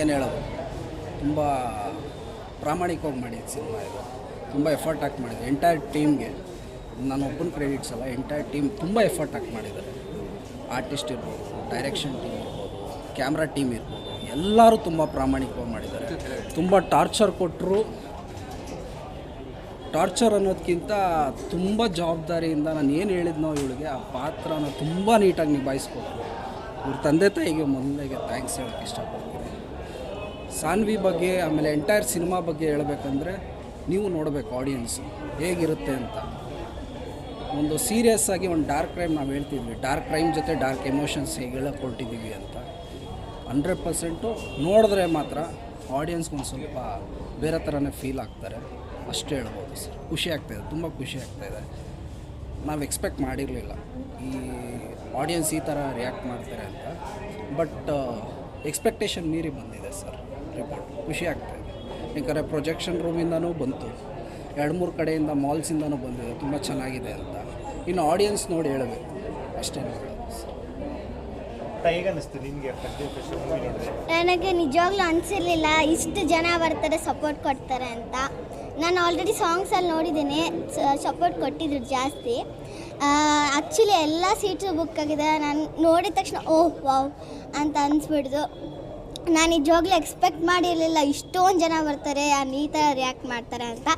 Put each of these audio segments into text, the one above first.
ಏನು ಹೇಳೋದು? ತುಂಬ ಪ್ರಾಮಾಣಿಕವಾಗಿ ಮಾಡಿದ್ದು ಸಿನಿಮಾ ಇದು. ತುಂಬ ಎಫರ್ಟ್ ಹಾಕಿ ಮಾಡಿದ್ದೆ ಎಂಟೈರ್ ಟೀಮ್ಗೆ ನಾನು ಒಬ್ಬನ ಕ್ರೆಡಿಟ್ಸ್ ಅಲ್ಲ ಎಂಟೈರ್ ಟೀಮ್ ತುಂಬ ಎಫರ್ಟ್ ಹಾಕಿ ಮಾಡಿದ್ದಾರೆ. ಆರ್ಟಿಸ್ಟ್ ಇರ್ಬೋದು ಡೈರೆಕ್ಷನ್ ಟೀಮ್ ಇರ್ಬೋದು ಕ್ಯಾಮ್ರಾ ಟೀಮ್ ಇರ್ಬೋದು, ಎಲ್ಲರೂ ತುಂಬ ಪ್ರಾಮಾಣಿಕವಾಗಿ ಮಾಡಿದ್ದಾರೆ. ತುಂಬ ಟಾರ್ಚರ್ ಕೊಟ್ಟರು ಟಾರ್ಚರ್ ಅನ್ನೋದಕ್ಕಿಂತ ತುಂಬ ಜವಾಬ್ದಾರಿಯಿಂದ ನಾನು ಏನು ಹೇಳಿದ್ನೋ ಇವಳಿಗೆ ಆ ಪಾತ್ರನ ತುಂಬ ನೀಟಾಗಿ ನಿಭಾಯಿಸ್ಕೊಟ್ರು. ಇವ್ರ ತಂದೆ ತಾಯಿಗೆ ಮೊದಲಿಗೆ ಥ್ಯಾಂಕ್ಸ್ ಹೇಳೋಕ್ಕೆ ಇಷ್ಟಪಡ್ತೀನಿ. ಸಾನ್ವಿ ಬಗ್ಗೆ, ಆಮೇಲೆ ಎಂಟೈರ್ ಸಿನಿಮಾ ಬಗ್ಗೆ ಹೇಳಬೇಕಂದ್ರೆ ನೀವು ನೋಡಬೇಕು ಆಡಿಯನ್ಸ್ ಹೇಗಿರುತ್ತೆ ಅಂತ. ಒಂದು ಸೀರಿಯಸ್ ಆಗಿ ಒಂದು ಡಾರ್ಕ್ ಕ್ರೈಮ್ ನಾವು ಹೇಳ್ತಿದ್ವಿ. ಡಾರ್ಕ್ ಕ್ರೈಮ್ ಜೊತೆ ಡಾರ್ಕ್ ಎಮೋಷನ್ಸ್ ಹೇಗೆಲ್ಲ ಕೊಟ್ಟಿದ್ದೀವಿ ಅಂತ. ಹಂಡ್ರೆಡ್ ಪರ್ಸೆಂಟು ನೋಡಿದ್ರೆ ಮಾತ್ರ ಆಡಿಯನ್ಸ್ಗೆ ಒಂದು ಸ್ವಲ್ಪ ಬೇರೆ ಥರನೇ ಫೀಲ್ ಆಗ್ತಾರೆ. ಅಷ್ಟೇ ಹೇಳ್ಬೋದು ಸರ್. ಖುಷಿ ಆಗ್ತಾಯಿದೆ ತುಂಬ ಖುಷಿ ಆಗ್ತಾಯಿದೆ ನಾವು ಎಕ್ಸ್ಪೆಕ್ಟ್ ಮಾಡಿರಲಿಲ್ಲ. ಈ ಆಡಿಯನ್ಸ್ ಈ ಥರ ರಿಯಾಕ್ಟ್ ಮಾಡ್ತಾರೆ ಅಂತ. ಬಟ್ ಎಕ್ಸ್ಪೆಕ್ಟೇಷನ್ ಮೀರಿ ಬಂದಿದೆ ಸರ್. ರಿಪೋರ್ಟ್ ಖುಷಿ ಆಗ್ತಾಯಿದೆ ಯಾಕಂದರೆ ಪ್ರೊಜೆಕ್ಷನ್ ರೂಮಿಂದನೂ ಬಂತು. ಎರಡು ಮೂರು ಕಡೆಯಿಂದ ಮಾಲ್ಸಿಂದನೂ ಬಂದಿದೆ. ತುಂಬ ಚೆನ್ನಾಗಿದೆ ಅಂತ. ಇನ್ನು ಆಡಿಯನ್ಸ್ ನೋಡಿ ಹೇಳಬೇಕು. ಅಷ್ಟೇ ನನಗೆ ನಿಜವಾಗ್ಲೂ ಅನಿಸಿರ್ಲಿಲ್ಲ ಇಷ್ಟು ಜನ ಬರ್ತಾರೆ ಸಪೋರ್ಟ್ ಕೊಡ್ತಾರೆ ಅಂತ. ನಾನು ಆಲ್ರೆಡಿ ಸಾಂಗ್ಸಲ್ಲಿ ನೋಡಿದ್ದೀನಿ ಸಪೋರ್ಟ್ ಕೊಟ್ಟಿದ್ರು ಜಾಸ್ತಿ. ಆ್ಯಕ್ಚುಲಿ ಎಲ್ಲ ಸೀಟ್ಸು ಬುಕ್ ಆಗಿದೆ. ನಾನು ನೋಡಿದ ತಕ್ಷಣ ಓಹ್ ವಾವ್ ಅಂತ ಅನಿಸ್ಬಿಡ್ದು. ನಾನು ನಿಜವಾಗ್ಲೂ ಎಕ್ಸ್ಪೆಕ್ಟ್ ಮಾಡಿರಲಿಲ್ಲ. ಇಷ್ಟೊಂದು ಜನ ಬರ್ತಾರೆ ಈ ಥರ ರಿಯಾಕ್ಟ್ ಮಾಡ್ತಾರೆ ಅಂತ.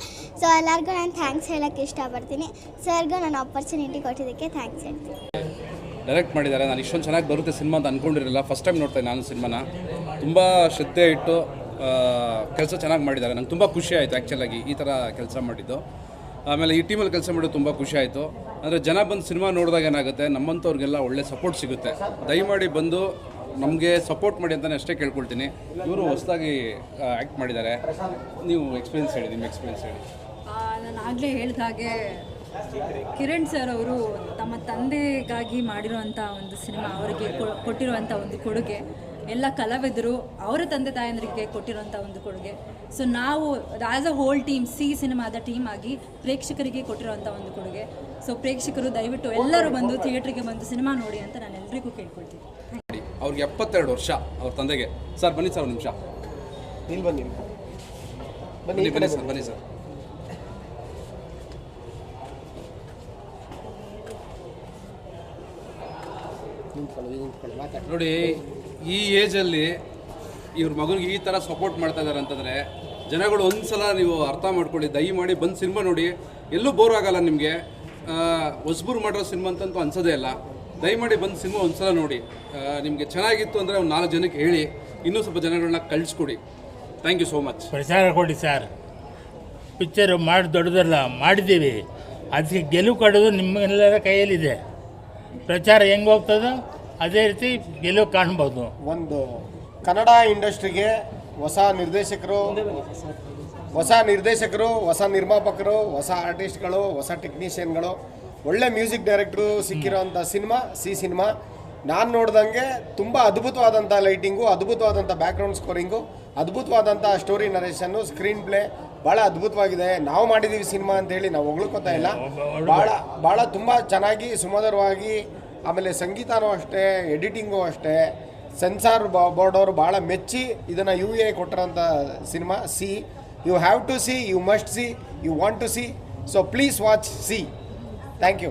ಸೊ ಎಲ್ಲರಿಗೂ ನಾನು ಥ್ಯಾಂಕ್ಸ್ ಹೇಳೋಕ್ಕೆ ಇಷ್ಟಪಡ್ತೀನಿ. ಸರ್ಗೂ ನಾನು ಆಪರ್ಚುನಿಟಿ ಕೊಟ್ಟಿದ್ದಕ್ಕೆ ಥ್ಯಾಂಕ್ಸ್ ಹೇಳ್ತೀನಿ. ಡೈರೆಕ್ಟ್ ಮಾಡಿದ್ದಾರೆ. ನಾನು ಇಷ್ಟೊಂದು ಚೆನ್ನಾಗಿ ಬರುತ್ತೆ ಸಿನಿಮಾ ಅಂತ ಅಂದ್ಕೊಂಡಿರಲಿಲ್ಲ ಫಸ್ಟ್ ಟೈಮ್ ನೋಡ್ತೇನೆ ನಾನು ಸಿನಿಮಾನ. ತುಂಬ ಶ್ರದ್ಧೆ ಇಟ್ಟು ಕೆಲಸ ಚೆನ್ನಾಗಿ ಮಾಡಿದ್ದಾರೆ. ನಂಗೆ ತುಂಬ ಖುಷಿ ಆಯಿತು ಆ್ಯಕ್ಚುಲಾಗಿ ಈ ಥರ ಕೆಲಸ ಮಾಡಿದ್ದು. ಆಮೇಲೆ ಈ ಟೀಮಲ್ಲಿ ಕೆಲಸ ಮಾಡೋದು ತುಂಬ ಖುಷಿ ಆಯಿತು. ಅಂದರೆ ಜನ ಬಂದು ಸಿನಿಮಾ ನೋಡಿದಾಗ ಏನಾಗುತ್ತೆ? ನಮ್ಮಂಥವ್ರಿಗೆಲ್ಲ ಒಳ್ಳೆ ಸಪೋರ್ಟ್ ಸಿಗುತ್ತೆ. ದಯಮಾಡಿ ಬಂದು ನಮಗೆ ಸಪೋರ್ಟ್ ಮಾಡಿ ಅಂತಲೇ ಅಷ್ಟೇ ಕೇಳ್ಕೊಳ್ತೀನಿ. ಇವರು ಹೊಸದಾಗಿ ಆ್ಯಕ್ಟ್ ಮಾಡಿದ್ದಾರೆ. ನೀವು ಎಕ್ಸ್ಪೀರಿಯನ್ಸ್ ಹೇಳಿ ನಿಮ್ಮ ಎಕ್ಸ್ಪೀರಿಯನ್ಸ್ ಹೇಳಿ. ನಾನು ಆಗಲೇ ಹೇಳಿದ ಹಾಗೆ ಕಿರಣ್ ಸರ್ ಅವರು ತಮ್ಮ ತಂದೆಗಾಗಿ ಮಾಡಿರುವಂಥ ಒಂದು ಸಿನಿಮಾ, ಅವರಿಗೆ ಕೊಟ್ಟಿರುವಂಥ ಒಂದು ಕೊಡುಗೆ. ಎಲ್ಲ ಕಲಾವಿದರು ಅವರ ತಂದೆ ತಾಯಂದ್ರಿಗೆ ಕೊಟ್ಟಿರುವಂಥ ಒಂದು ಕೊಡುಗೆ. ಸೊ ನಾವು as a whole team C ಸಿನಿಮಾದ ಟೀಮ್ ಆಗಿ ಪ್ರೇಕ್ಷಕರಿಗೆ ಕೊಟ್ಟಿರುವಂಥ ಒಂದು ಕೊಡುಗೆ. ಸೊ ಪ್ರೇಕ್ಷಕರು ದಯವಿಟ್ಟು ಎಲ್ಲರೂ ಬಂದು ಥಿಯೇಟ್ರಿಗೆ ಬಂದು ಸಿನಿಮಾ ನೋಡಿ ಅಂತ ನಾನು ಎಲ್ರಿಗೂ ಕೇಳ್ಕೊಳ್ತೀನಿ. ಅವ್ರಿಗೆ ಎಪ್ಪತ್ತೆರಡು ವರ್ಷ ಅವ್ರ ತಂದೆಗೆ. ಸರ್ ಬನ್ನಿ ಸರ್ ಒಂದು ನಿಮಿಷ. ಇಲ್ಲಿ ಬನ್ನಿ. ಬನ್ನಿ ಬನ್ನಿ ಸರ್ ಬನ್ನಿ ಸರ್. ನೋಡಿ ಈ ಏಜಲ್ಲಿ ಇವ್ರ ಮಗನಿಗೆ ಈ ಥರ ಸಪೋರ್ಟ್ ಮಾಡ್ತಾ ಇದ್ದಾರೆ ಅಂತಂದರೆ ಜನಗಳು ಒಂದ್ಸಲ ನೀವು ಅರ್ಥ ಮಾಡ್ಕೊಳ್ಳಿ ದಯ ಮಾಡಿ ಬಂದು ಸಿನಿಮಾ ನೋಡಿ. ಎಲ್ಲೂ ಬೋರ್ ಆಗಲ್ಲ ನಿಮಗೆ. ಹೊಸಬೂರು ಮಾಡಿರೋ ಸಿನಿಮಾ ಅಂತಂತೂ ಅನ್ಸೋದೇ ಇಲ್ಲ. ದಯಮಾಡಿ ಬಂದು ಸಿನಿಮಾ ಒಂದ್ಸಲ ನೋಡಿ. ನಿಮಗೆ ಚೆನ್ನಾಗಿತ್ತು ಅಂದರೆ ಒಂದು ನಾಲ್ಕು ಜನಕ್ಕೆ ಹೇಳಿ. ಇನ್ನೂ ಸ್ವಲ್ಪ ಜನಗಳನ್ನ ಕಳಿಸ್ಕೊಡಿ. ಥ್ಯಾಂಕ್ ಯು ಸೋ ಮಚ್ ಪ್ರಚಾರ ಕೊಡಿ ಸರ್. ಪಿಕ್ಚರ್ ಮಾಡಿ ದೊಡ್ಡದಲ್ಲ ಮಾಡಿದ್ದೀವಿ. ಅದಕ್ಕೆ ಗೆಲುವು ಕೊಡೋದು ನಿಮ್ಮೆಲ್ಲರ ಕೈಯಲ್ಲಿದೆ. ಪ್ರಚಾರ ಹೆಂಗೆ ಹೋಗ್ತದೋ ಅದೇ ರೀತಿ ಗೆಲುವು ಕಾಣ್ಬೋದು. ಒಂದು ಕನ್ನಡ ಇಂಡಸ್ಟ್ರಿಗೆ ಹೊಸ ನಿರ್ದೇಶಕರು ಹೊಸ ನಿರ್ದೇಶಕರು ಹೊಸ ನಿರ್ಮಾಪಕರು ಹೊಸ ಆರ್ಟಿಸ್ಟ್ಗಳು ಹೊಸ ಟೆಕ್ನಿಷಿಯನ್ಗಳು ಒಳ್ಳೆ ಮ್ಯೂಸಿಕ್ ಡೈರೆಕ್ಟ್ರು ಸಿಕ್ಕಿರೋಂಥ ಸಿನಿಮಾ ಸಿ ಸಿನಿಮಾ. ನಾನು ನೋಡ್ದಂಗೆ ತುಂಬ ಅದ್ಭುತವಾದಂಥ ಲೈಟಿಂಗು ಅದ್ಭುತವಾದಂಥ ಬ್ಯಾಕ್ಗ್ರೌಂಡ್ ಸ್ಕೋರಿಂಗು ಅದ್ಭುತವಾದಂಥ ಸ್ಟೋರಿ ನರೇಷನ್ನು ಸ್ಕ್ರೀನ್ ಪ್ಲೇ ಭಾಳ ಅದ್ಭುತವಾಗಿದೆ. ನಾವು ಮಾಡಿದ್ದೀವಿ ಸಿನಿಮಾ ಅಂತೇಳಿ ನಾವು ಹೊಗಳ್ಕೊತಾ ಇಲ್ಲ. ಭಾಳ ಭಾಳ ತುಂಬ ಚೆನ್ನಾಗಿ ಸುಮಧುರವಾಗಿ ಆಮೇಲೆ ಸಂಗೀತನೂ ಅಷ್ಟೇ ಎಡಿಟಿಂಗು ಅಷ್ಟೇ ಸೆನ್ಸಾರ್ ಬೋರ್ಡ್ ಅವರು ಭಾಳ ಮೆಚ್ಚಿ ಇದನ್ನು ಯು ಎ ಕೊಟ್ಟಿರೋಂಥ cinema C. You have to see you must see you want to see so please watch C thank you